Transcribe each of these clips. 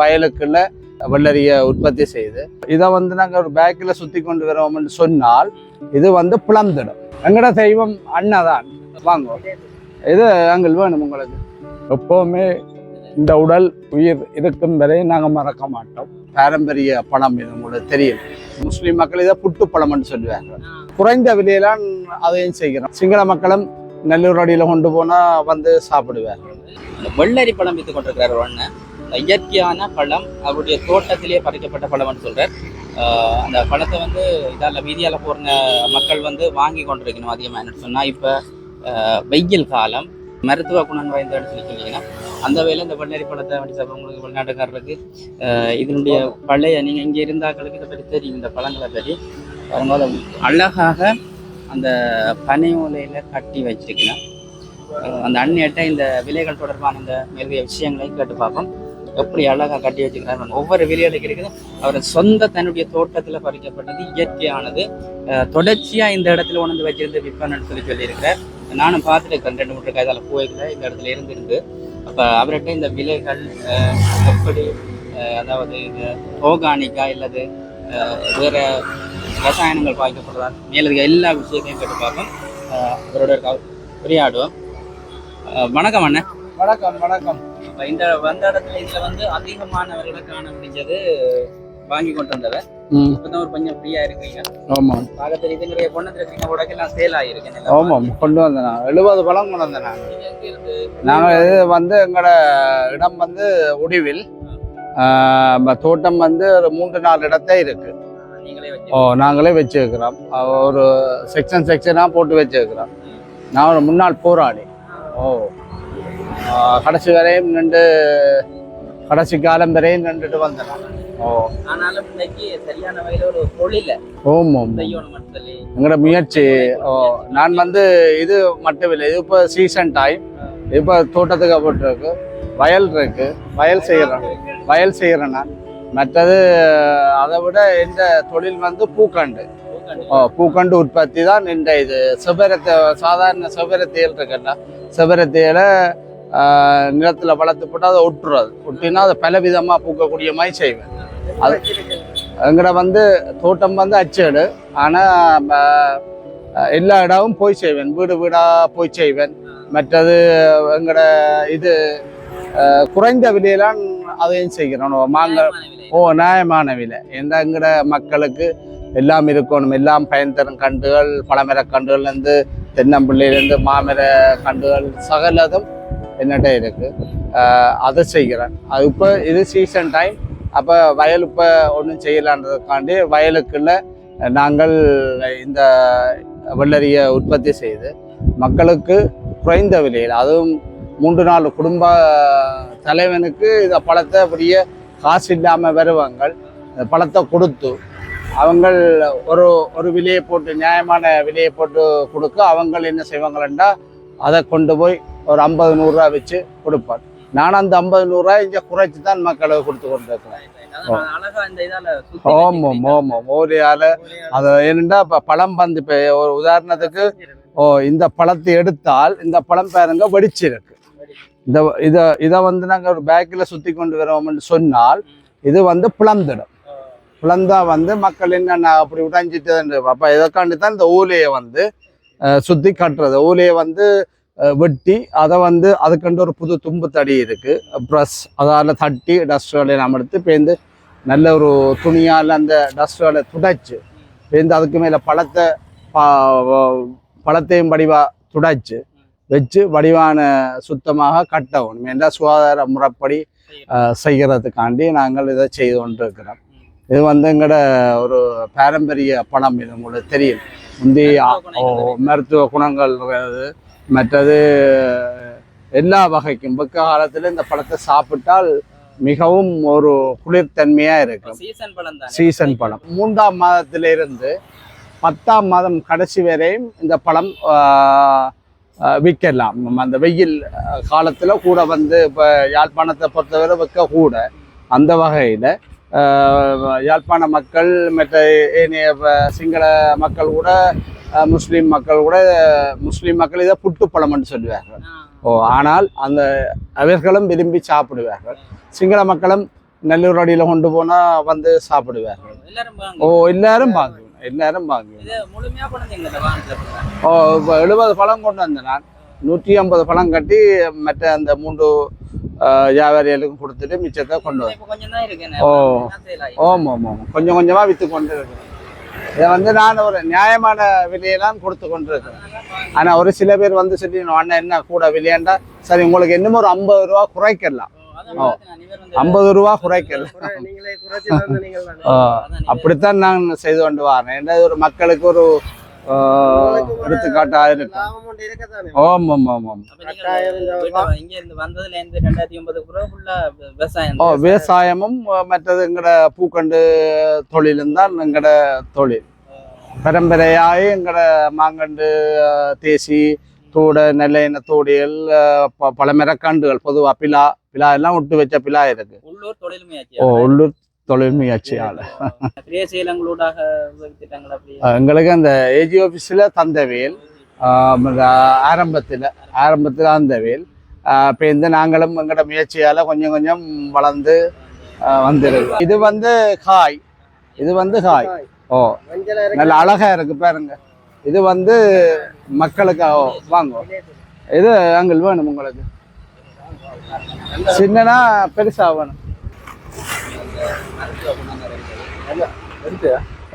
வயலுக்குள்ள வெள்ளரிய உற்பத்தி செய்து. இதை வந்து நாங்கள் ஒரு பேக்கில் சுற்றி கொண்டு வரோம்னு சொன்னால் இது வந்து பிளந்துடும் எங்கட தெய்வம் அண்ணதான் வாங்க. இது அங்கே வேணும் உங்களுக்கு. எப்போவுமே இந்த உடல் உயிர் இருக்கும் வரை நாங்கள் மறக்க மாட்டோம். பாரம்பரிய பழம் இது உங்களுக்கு தெரியும். முஸ்லீம் மக்கள் இதை புட்டு பழம்னு சொல்லுவாங்க. குறைந்த விலையிலாம் அதையும் செய்கிறோம். சிங்கள மக்களும் நெல்லூர் அடியில் கொண்டு போனால் வந்து சாப்பிடுவாங்க. இந்த வெள்ளரி பழம் வித்து கொண்டிருக்கிறார் ஒன்று இயற்கையான பழம் அவருடைய தோட்டத்திலேயே பறிக்கப்பட்ட பழம்னு சொல்கிறார் அந்த பழத்தை வந்து இதால் வீதியால் போகிற மக்கள் வந்து வாங்கி கொண்டிருக்கணும் அதிகமாக என்ன சொன்னால் இப்போ வெயில் காலம் மருத்துவ குணம் வாய்ந்த இடத்துல சொல்லிங்கன்னா அந்த வேலை இந்த வெள்ளரி பழத்தை வண்டி சாப்பிட்றவங்களுக்கு வெளிநாட்டுக்காரருக்கு இதனுடைய பழைய நீங்கள் இங்கே இருந்தாக்களுக்கு இதை பற்றி தெரியும் இந்த பழங்களை பற்றி வரும்போது அழகாக அந்த பனை ஓலையில் கட்டி வச்சிருக்கணும் அந்த அண்ணியிட்ட இந்த விலைகள் தொடர்பான இந்த மேல்விய விஷயங்களையும் கேட்டு பார்ப்போம். எப்படி அழகாக கட்டி வச்சுக்கிறார் ஒவ்வொரு விலைகளுக்கு இருக்குது அவர் சொந்த தன்னுடைய தோட்டத்தில் பறிக்கப்பட்டது இயற்கையானது. தொடர்ச்சியாக இந்த இடத்துல உணர்ந்து வச்சிருந்து விற்பனைன்னு சொல்லி சொல்லியிருக்கிறார். நானும் பார்த்துருக்கேன் ரெண்டு மூன்று கைதால போய்க்கல இந்த இடத்துல இருந்திருந்து. அப்போ அவர்கிட்ட இந்த விலைகள் எப்படி அதாவது இந்த ஆர்கானிக்கா இல்லது வேறு ரசாயனங்கள் பாய்க்கப்படுறதா மேலும் எல்லா விஷயத்தையும் கேட்டு பார்ப்போம். அவரோட உரையாடுவோம். வணக்கம் அண்ணன் வணக்கம் வணக்கம். இந்த வந்த இடத்துல இதுல வந்து அதிகமானவர்களை காண முடிஞ்சது வாங்கி கொண்டு வந்தவர். ம். இப்பதான் ஒரு கொஞ்சம் ஃப்ரீயா இருக்கீங்க. ஆமாம் பார்க்க தெரியுதுங்கிற பொண்ணு தெரியுங்க உடனே எல்லாம் சேல் ஆகிருக்கு. ஆமாம் கொண்டு வந்தேன் நான். எழுபது பழம் கொண்டு வந்தேன் நான். நாங்கள் இது வந்து எங்களோட இடம் வந்து உடிவில். தோட்டம் வந்து ஒரு மூன்று நாலு இடத்தே இருக்கு. ஓ நாங்களே வச்சுருக்கிறோம். ஒரு செக்ஷன் செக்ஷனாக போட்டு வச்சுருக்கிறோம். நான் ஒரு முன்னாள் போராளி. ஓ. கடைசி வரையும் நின்று கடைசி காலம் வரையும் நின்றுட்டு வந்தேன். ஓ. ஆனாலும் இன்னைக்கு சரியான வகையில ஒரு தொழில ஓம் ஓம் எங்களோட முயற்சி ஓ நான் வந்து இது மட்டும் இல்லை இது இப்போ சீசன் டைம் இப்போ தோட்டத்துக்கு போட்டிருக்கு வயல் இருக்கு வயல் செய்கிறேன் வயல் செய்கிறேன் நான். மற்றது அதை விட இந்த தொழில் வந்து பூக்கண்டு. ஓ பூக்கண்டு உற்பத்தி தான் இந்த இது. செவ்வரத்தை சாதாரண செவ்வரத்தியல் இருக்குல்ல செவ்வரத்தியலை நிலத்தில் வளர்த்து போட்டு அதை ஒட்டுறது. ஒட்டினா அதை பல விதமாக பூக்கக்கூடிய மாதிரி செய்வேன். அது எங்கட வந்து தோட்டம் வந்து அச்சேடு. ஆனால் எல்லா இடமும் போய் செய்வேன். வீடு வீடாக போய் செய்வேன். மற்றது எங்கட இது குறைந்த விலையெல்லாம் அதையும் செய்கிறோம். மாங்காய் ஓ நியாயமான விலை. எந்த எங்கட மக்களுக்கு எல்லாம் இருக்கணும். எல்லாம் பயன் தரும் கண்டுகள் பழமர கண்டுகள்லேருந்து தென்னம்பிள்ளையிலேருந்து மாமர கண்டுகள் சகலதும் என்னட்ட இருக்குது அதை செய்கிறேன். அது இப்போ இது சீசன் டைம் அப்போ வயல் இப்போ ஒன்றும் செய்யலான்றதுக்காண்டி வயலுக்குள்ள நாங்கள் இந்த வெள்ளரியை உற்பத்தி செய்து மக்களுக்கு குறைந்த விலையில் அதுவும் மூன்று நாலு குடும்ப தலைவனுக்கு இந்த பழத்தை அப்படியே காசு இல்லாமல் வருவாங்க. இந்த பழத்தை கொடுத்து அவங்கள் ஒரு ஒரு விலையை போட்டு நியாயமான விலையை போட்டு கொடுக்க அவங்கள் என்ன செய்வாங்களா அதை கொண்டு போய் ஒரு ஐம்பது நூறுரூவா வச்சு கொடுப்பார். நான் அந்த ஐம்பது நூறுரூவா இங்கே குறைச்சி தான் மக்களுக்கு கொடுத்து கொண்டிருக்கிறேன் ஓமம் ஒரு ஆள் அது என்னண்டா இப்போ பழம் வந்து இப்போ ஒரு உதாரணத்துக்கு ஓ இந்த பழத்தை எடுத்தால் இந்த பழம் பாருங்க வெடிச்சிருக்கு. இந்த இதை இதை வந்து நாங்கள் ஒரு பேக்கில் சுற்றி கொண்டு வரோம்னு சொன்னால் இது வந்து பிளந்துடும் பிளந்தா வந்து மக்கள் என்னென்ன அப்படி உடைஞ்சிட்டு அப்போ இதற்காண்டி தான் இந்த ஊலையை வந்து சுத்தி கட்டுறது. ஊலையை வந்து வெட்டி அதை வந்து அதுக்கண்டு ஒரு புது தும்பு தடி இருக்கு. ப்ரஷ் அதால் தட்டி டஸ்ட் வேலையை நம்ம எடுத்து பேருந்து நல்ல ஒரு துணியால் அந்த டஸ்ட் வேலை துடைச்சு பேருந்து அதுக்கு மேலே பழத்தை பழத்தையும் வடிவா துடைச்சு வச்சு வடிவான சுத்தமாக கட்டணும் என்ற சுகாதார முறைப்படி செய்கிறதுக்காண்டி நாங்கள் இதை செய்து கொண்டிருக்கிறோம். இது வந்து எங்களோட ஒரு பாரம்பரிய பழம் இது உங்களுக்கு தெரியும். முந்தி மருத்துவ குணங்கள் மற்றது எல்லா வகைக்கும். வெக்க காலத்தில் இந்த பழத்தை சாப்பிட்டால் மிகவும் ஒரு குளிர்தன்மையாக இருக்கும். சீசன் பழம் தான்? சீசன் பழம். மூன்றாம் மாதத்திலிருந்து பத்தாம் மாதம் கடைசி வரையும் இந்த பழம் விற்கலாம். அந்த வெயில் காலத்தில் கூட வந்து இப்போ யாழ்ப்பாணத்தை பொறுத்தவரை விற்க கூட அந்த வகையில் யாழ்ப்பாண மக்கள் மற்ற ஏனைய சிங்கள மக்கள் கூட முஸ்லீம் மக்கள் கூட முஸ்லீம் மக்கள் இதை புட்டுப்பழம்னு சொல்லுவார்கள். ஓ ஆனால் அந்த அவர்களும் விரும்பி சாப்பிடுவார்கள். சிங்கள மக்களும் நெல்லூர் அடியில் கொண்டு போனால் வந்து சாப்பிடுவார்கள். வாங்க. ஓ எல்லாரும் வாங்குவேன் எல்லாரும் வாகனத்துல ஓ எழுபது பழம் கொண்டு வந்தேன். நான் நூற்றி ஐம்பது பழம் கட்டி மற்ற அந்த மூன்று வியாபாரிகளுக்கும் கொடுத்துட்டு மிச்சத்தை கொண்டு வந்தேன். ஓ. ஓம் ஓம் கொஞ்சம் கொஞ்சமாக விற்று கொண்டு இருக்கிறேன். இதை வந்து நான் ஒரு நியாயமான விலையெல்லாம் கொடுத்து கொண்டு இருக்கிறேன் ஆனால் ஒரு சில பேர் வந்து சொல்லி அண்ணன் என்ன கூட விலையாண்டா சரி உங்களுக்கு இன்னும் ஒரு ஐம்பது ரூபா குறைக்கலாம். ஐம்பது ரூபா குறைக்கலாம். அப்படித்தான் நான் செய்து கொண்டு வரேன். ஒரு மக்களுக்கு ஒரு எடுத்துக்காட்டாக இருக்கும் ஒன்பது கூட ஃபுல்லா விவசாயம் ஓ. விவசாயமும் மற்றது எங்கட பூக்கண்டு தொழிலும் தான் எங்கட தொழில். பரம்பரையாகி எங்கட மாங்கண்டு தேசி தூட நெல்லை இன தூடியல் பல மரக்கண்டுகள் பொதுவாக பிலா பிலா எல்லாம் விட்டு வச்ச பிலா இருக்கு. உள்ளூர் தொழில் முயற்சி ஓ உள்ளூர் தொழில் முயற்சியால் பெரிய செயலங்களூடாக திட்டங்கள் அப்படி? எங்களுக்கு அந்த ஏஜி ஆஃபீஸில் தந்தவேல் ஆரம்பத்தில் ஆரம்பத்தில் தந்தவேல் இப்போ இந்த நாங்களும் எங்களோட முயற்சியால் கொஞ்சம் கொஞ்சம் வளர்ந்து வந்திருக்கு இது வந்து காய். இது வந்து காய். ஓ. நல்ல அழகா இருக்கு பாருங்க. இது வந்து மக்களுக்கு ஓ, வாங்க இது அங்கே வேணும் உங்களுக்கு. சின்னனா பெருசா வேணும்.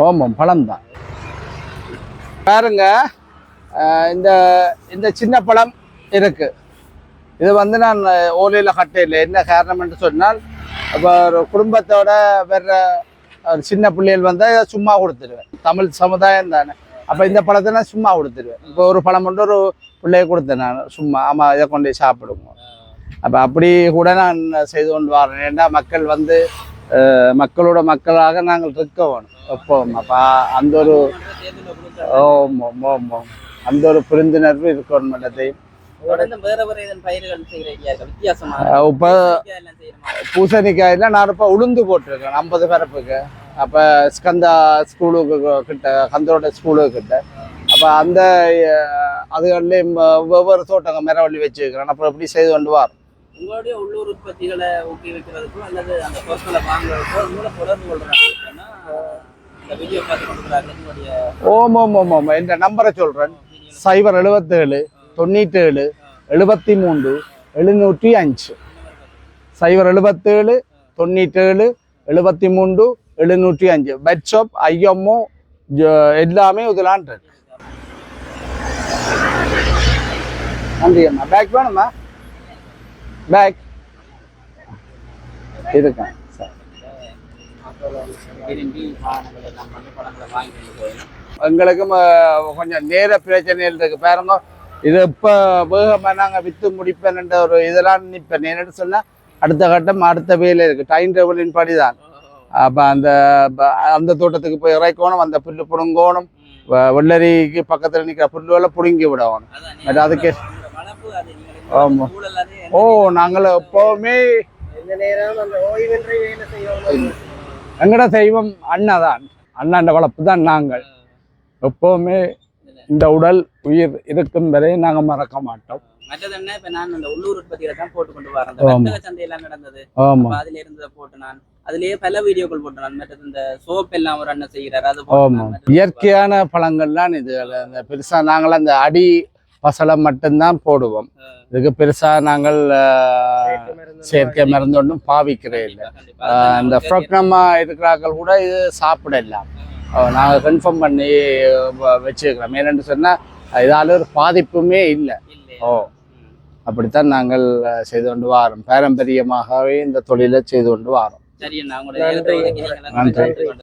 ஆமாம் பழம் தான் பாருங்க இந்த இந்த சின்ன பழம் இருக்கு. இது வந்து நான் ஓலையில் கட்டையில் என்ன காரணம் என்று சொன்னால் இப்போ ஒரு குடும்பத்தோட வேற ஒரு சின்ன பிள்ளைகள் வந்தால் சும்மா கொடுத்துருவேன். தமிழ் சமுதாயம் தானே. அப்போ இந்த பழத்தை நான் சும்மா கொடுத்துருவேன். இப்போ ஒரு பழம் மட்டும் ஒரு பிள்ளைய கொடுத்தேன் நான். சும்மா ஆமாம் இதை கொண்டு போய் சாப்பிடுங்க. அப்போ அப்படி கூட நான் செய்து கொண்டு வரேன். ஏன்னா மக்கள் வந்து மக்களோட மக்களாக நாங்கள் இருக்க வேணும் எப்பவும் அப்போ அந்த ஒரு ஓம் ஓம் ஓம் ஓம் அந்த ஒரு புரிந்துணர்வு இருக்கணும் அஹ் இப்ப பூசணிக்காயில நான் இப்போ உளுந்து போட்டிருக்கேன் ஐம்பது பரப்புக்கு அப்போ ஸ்கந்தா ஸ்கூலுக்கு கிட்ட கந்தரோட ஸ்கூலுக்கு கிட்ட அப்போ அந்த அதுகள்லேயும் ஒவ்வொரு தோட்டங்க மரவள்ளி வச்சுருக்கிறேன் அப்புறம் எப்படி செய்து கொண்டு வரோம் உங்களுடைய உள்ளூர் உற்பத்திகளை ஊக்குவிக்கிறதுக்கோ அல்லது அந்த பொருட்களை வாங்குறதுக்கோ உங்களை தொடர்பு கொள்றாங்கன்னா இந்த வீடியோ பார்த்து கொடுக்குறாங்க ஓம் ஓம் ஓம் ஓம். என்ற நம்பரை சொல்கிறேன் சைபர் எழுபத்தேழு தொண்ணூற்றேழு எழுபத்தி மூன்று எழுநூற்றி அஞ்சு சைபர் எழுபத்தேழு தொண்ணூற்றேழு எழுபத்தி மூன்று எழுநூற்றி அஞ்சு பெட்ஷாப் ஐஎம்ஓ எல்லாமே இதெல்லாம் இருக்கு நன்றி அம்மா. பேக் வேணுமா? கொண்டு போகணும் எங்களுக்கும் கொஞ்சம் நேர பிரச்சனைகள் இருக்கு. பாருங்க இது இப்போ வேகமாக நாங்கள் விற்று முடிப்பேன்ன்ற ஒரு இதெல்லாம் நிற்பேன் என்னன்னு சொன்னால் அடுத்த கட்டம் அடுத்த வேலை இருக்குது டைம் டேபிளின் படி தான் அப்போ அந்த அந்த தோட்டத்துக்கு போய் இறைக்கணும் அந்த புல்லு பிடுங்கணும் வெள்ளரிக்கு பக்கத்தில் நிற்கிற புல்லுவெல்லாம் பிடுங்கி விடணும். பட் அதுக்கு உங்களோட வளர்ப்பு அது நீங்க ஆமா. சூழல் அது ஓ நாங்கள் எப்போவுமே எங்கட தெய்வம் அண்ணா தான். அண்ணாண்ட வளர்ப்பு தான் நாங்கள். எப்போவுமே இந்த உடல் உயிர் இருக்கும் வரை நாங்கள் மறக்க மாட்டோம். மற்றது என்ன இப்ப நான் அந்த உள்ளூர் உற்பத்தியில தான் போட்டு கொண்டு வரேன். வர்த்தக சந்தை எல்லாம் நடந்தது ஆமாம் அதுல இருந்ததை போட்டு நான் அதுலயே பல வீடியோக்கள் போட்டு நான் மற்றது இந்த சோப் எல்லாம் ஒரு அண்ணன் செய்கிறாரு அது ஆமாம் இயற்கையான பழங்கள்லாம் இது அந்த பெருசா நாங்கள் அந்த அடி பசலை மட்டும்தான் போடுவோம். இதுக்கு பெருசா நாங்கள் செயற்கை மருந்து ஒன்றும் பாவிக்கிறே இல்லை. இந்த ஃப்ரக்னமா இருக்கிறார்கள் கூட இது சாப்பிடலாம் நாங்கள் கன்ஃபார்ம் பண்ணி வச்சிருக்கிறோம். ஏன்னு சொன்னால் இதால ஒரு பாதிப்புமே இல்லை. ஓ. அப்படித்தான் நாங்கள் செய்து கொண்டு வாரோம். பாரம்பரியமாகவே இந்த தொழிலை செய்து கொண்டு வாரோம். நன்றி.